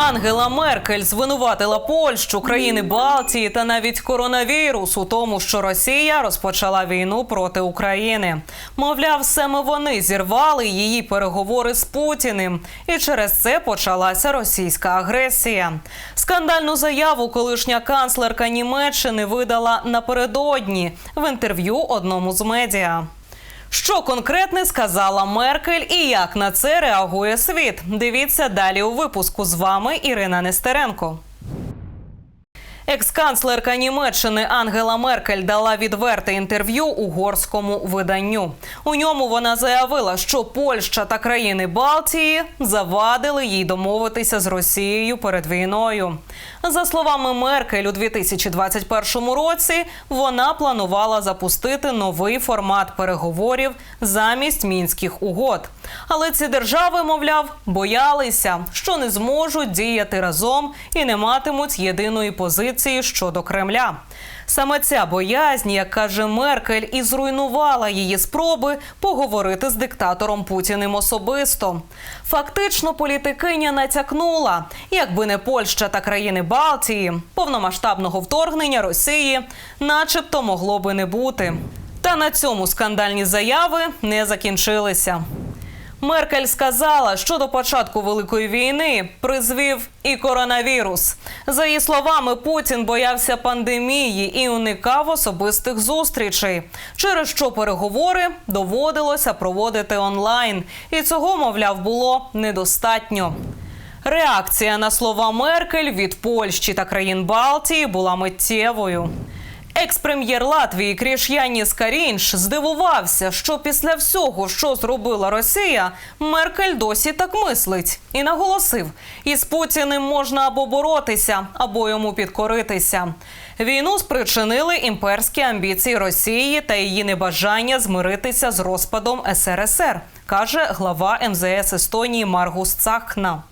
Ангела Меркель звинуватила Польщу, країни Балтії та навіть коронавірус у тому, що Росія розпочала війну проти України. Мовляв, саме вони зірвали її переговори з Путіним, і через це почалася російська агресія. Скандальну заяву колишня канцлерка Німеччини видала напередодні в інтерв'ю одному з медіа. Що конкретне сказала Меркель і як на це реагує світ? Дивіться далі у випуску. З вами Ірина Нестеренко. Екс-канцлерка Німеччини Ангела Меркель дала відверте інтерв'ю угорському виданню. У ньому вона заявила, що Польща та країни Балтії завадили їй домовитися з Росією перед війною. За словами Меркель, у 2021 році вона планувала запустити новий формат переговорів замість мінських угод. Але ці держави, мовляв, боялися, що не зможуть діяти разом і не матимуть єдиної позиції щодо Кремля. Саме ця боязнь, як каже Меркель, і зруйнувала її спроби поговорити з диктатором Путіним особисто. Фактично, політикиня натякнула, якби не Польща та країни Балтії, повномасштабного вторгнення Росії, начебто могло би не бути. Та на цьому скандальні заяви не закінчилися. Меркель сказала, що до початку великої війни призвів і коронавірус. За її словами, Путін боявся пандемії і уникав особистих зустрічей, через що переговори доводилося проводити онлайн, і цього, мовляв, було недостатньо. Реакція на слова Меркель від Польщі та країн Балтії була миттєвою. Екс-прем'єр Латвії Кріш'яніс Карінш здивувався, що після всього, що зробила Росія, Меркель досі так мислить, і наголосив: із Путіним можна або боротися, або йому підкоритися. Війну спричинили імперські амбіції Росії та її небажання змиритися з розпадом СРСР, каже глава МЗС Естонії Маргус Цахна.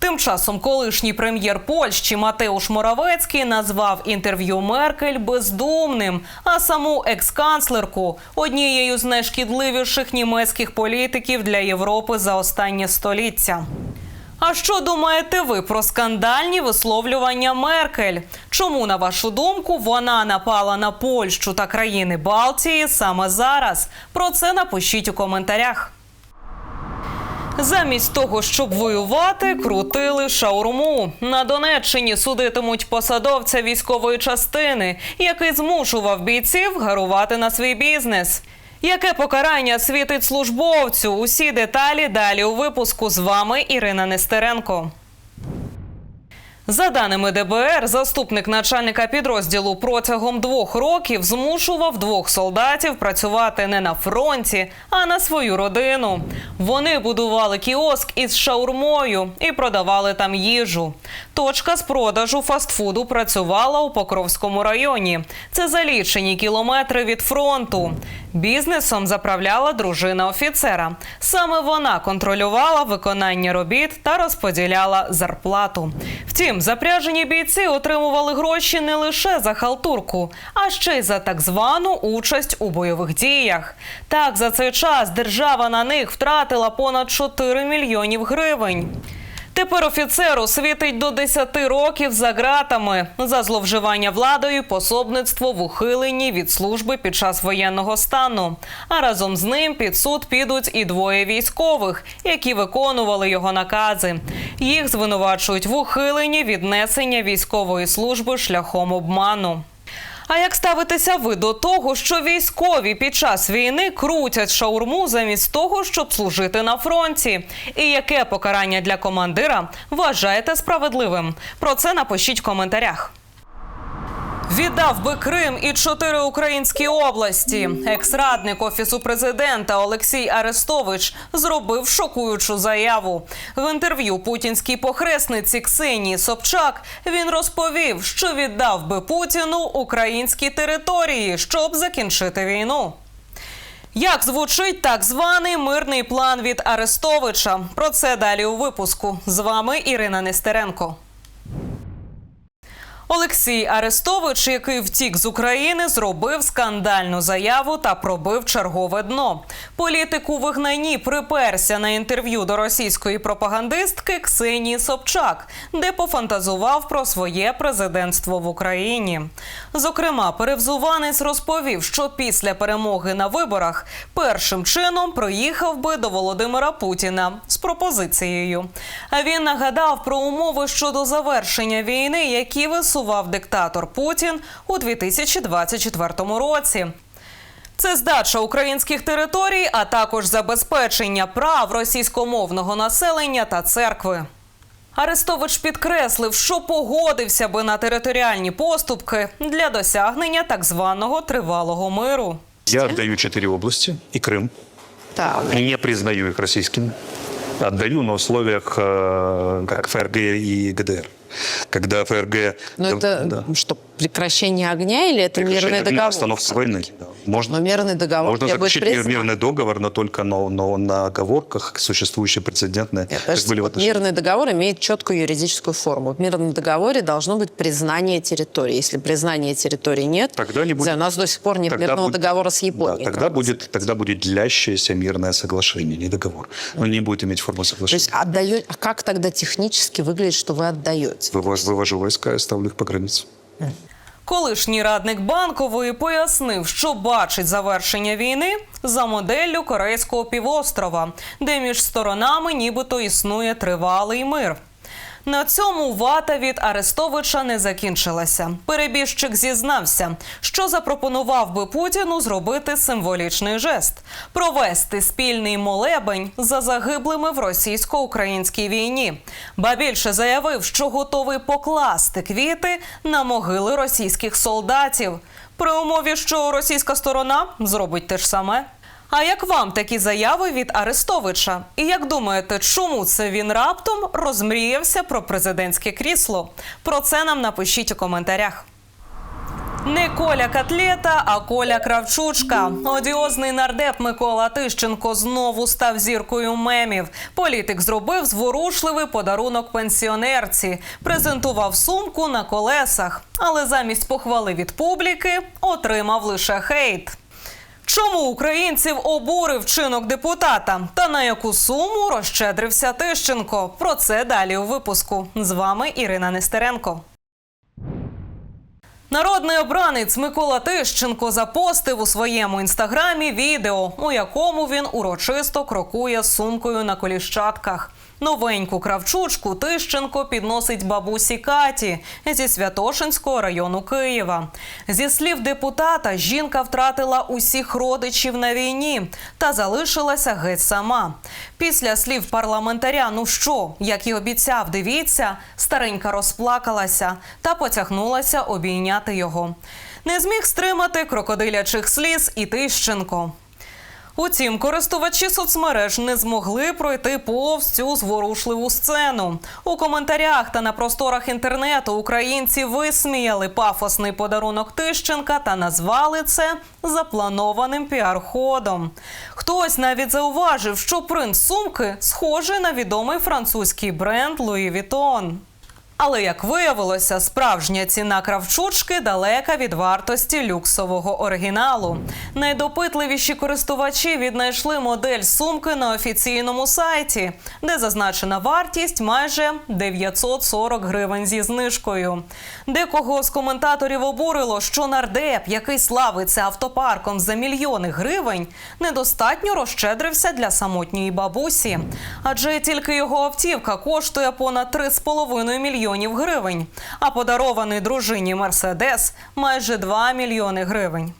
Тим часом колишній прем'єр Польщі Матеуш Моравецький назвав інтерв'ю Меркель бездумним, а саму екс-канцлерку однією з найшкідливіших німецьких політиків для Європи за останнє століття. А що думаєте ви про скандальні висловлювання Меркель? Чому, на вашу думку, вона напала на Польщу та країни Балтії саме зараз? Про це напишіть у коментарях. Замість того, щоб воювати, крутили шаурму. На Донеччині судитимуть посадовця військової частини, який змушував бійців гарувати на свій бізнес. Яке покарання світить службовцю? Усі деталі далі у випуску з вами Ірина Нестеренко. За даними ДБР, заступник начальника підрозділу протягом двох років змушував двох солдатів працювати не на фронті, а на свою родину. Вони будували кіоск із шаурмою і продавали там їжу. Точка з продажу фастфуду працювала у Покровському районі. Це за лічені кілометри від фронту. Бізнесом заправляла дружина офіцера. Саме вона контролювала виконання робіт та розподіляла зарплату. Втім, запряжені бійці отримували гроші не лише за халтурку, а ще й за так звану участь у бойових діях. Так, за цей час держава на них втратила понад 4 мільйонів гривень. Тепер офіцеру світить до 10 років за ґратами за зловживання владою, пособництво в ухиленні від служби під час воєнного стану. А разом з ним під суд підуть і двоє військових, які виконували його накази. Їх звинувачують в ухиленні від несення військової служби шляхом обману. А як ставитеся ви до того, що військові під час війни крутять шаурму замість того, щоб служити на фронті? І яке покарання для командира вважаєте справедливим? Про це напишіть в коментарях. Віддав би Крим і чотири українські області. Екс-радник офісу президента Олексій Арестович зробив шокуючу заяву. В інтерв'ю путінській похресниці Ксенії Собчак він розповів, що віддав би Путіну українські території, щоб закінчити війну. Як звучить так званий мирний план від Арестовича? Про це далі у випуску. З вами Ірина Нестеренко. Олексій Арестович, який втік з України, зробив скандальну заяву та пробив чергове дно. Політик у вигнанні приперся на інтерв'ю до російської пропагандистки Ксенії Собчак, де пофантазував про своє президентство в Україні. Зокрема, перевзуванець розповів, що після перемоги на виборах першим чином приїхав би до Володимира Путіна з пропозицією. А він нагадав про умови щодо завершення війни, які висував диктатор Путін у 2024 році. Це здача українських територій, а також забезпечення прав російськомовного населення та церкви. Арестович підкреслив, що погодився би на територіальні поступки для досягнення так званого тривалого миру. Я отдаю четыре области и Крым. Так. Не признаю их российскими. Отдаю на условиях, э, как ФРГ и ГДР. Когда ФРГ... Но это да, что, прекращение огня или это мирный прекращение огня, договор? остановка войны. да. Можно, Но мирный договор можно заключить мирный договор, но только на, но на оговорках, существующие прецедентные, как подождите, были вот мирный договор имеет четкую юридическую форму. В мирном договоре должно быть признание территории. Если признания территории нет, Тогда не будет- у нас до сих пор нет Тогда мирного будет- договора с Японией. Да, тогда будет, тогда будет длящееся мирное соглашение, не договор. Он не будет иметь форму То соглашения. есть отдаю... а как тогда технически выглядит, что вы отдаете? Вывож- вывожу войска и ставлю их по границе. Колишній радник банкової пояснив, що бачить завершення війни за моделлю Корейського півострова, де між сторонами нібито існує тривалий мир. На цьому вата від Арестовича не закінчилася. Перебіжчик зізнався, що запропонував би Путіну зробити символічний жест провести спільний молебень за загиблими в російсько-українській війні. Ба більше заявив, що готовий покласти квіти на могили російських солдатів, при умові, що російська сторона зробить те ж саме. А як вам такі заяви від Арестовича? І як думаєте, чому це він раптом розмріявся про президентське крісло? Про це нам напишіть у коментарях. Не Коля Котлета, а Коля Кравчучка. Одіозний нардеп Микола Тищенко знову став зіркою мемів. Політик зробив зворушливий подарунок пенсіонерці, презентував сумку на колесах, але замість похвали від публіки отримав лише хейт. Чому українців обурив чинок депутата? Та на яку суму розщедрився Тищенко? Про це далі у випуску. З вами Ірина Нестеренко. Народний обранець Микола Тищенко запостив у своєму інстаграмі відео, у якому він урочисто крокує сумкою на коліщатках. Новеньку кравчучку Тищенко підносить бабусі Каті зі Святошинського району Києва. Зі слів депутата, жінка втратила усіх родичів на війні та залишилася геть сама. Після слів парламентаря, ну що, як і обіцяв, дивіться, старенька розплакалася та потягнулася обійняти його. Не зміг стримати крокодилячих сліз і Тищенко. Утім, користувачі соцмереж не змогли пройти повз цю зворушливу сцену. У коментарях та на просторах інтернету українці висміяли пафосний подарунок Тищенка та назвали це запланованим піар-ходом. Хтось навіть зауважив, що принт сумки схожий на відомий французький бренд Louis Vuitton. Але як виявилося, справжня ціна кравчучки далека від вартості люксового оригіналу. Найдопитливіші користувачі віднайшли модель сумки на офіційному сайті, де зазначена вартість майже 940 гривень зі знижкою. Декого з коментаторів обурило, що нардеп, який славиться автопарком за мільйони гривень, недостатньо розщедрився для самотньої бабусі, адже тільки його автівка коштує понад 3,5 мільйонів гривень, а подарований дружині Мерседес майже 2 мільйони гривень.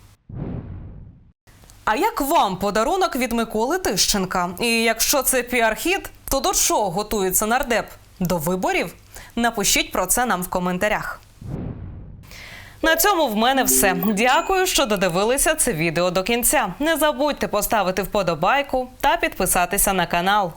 А як вам подарунок від Миколи Тищенка? І якщо це піар-хід, то до чого готується нардеп? До виборів? Напишіть про це нам в коментарях. На цьому в мене все. Дякую, що додивилися це відео до кінця. Не забудьте поставити вподобайку та підписатися на канал.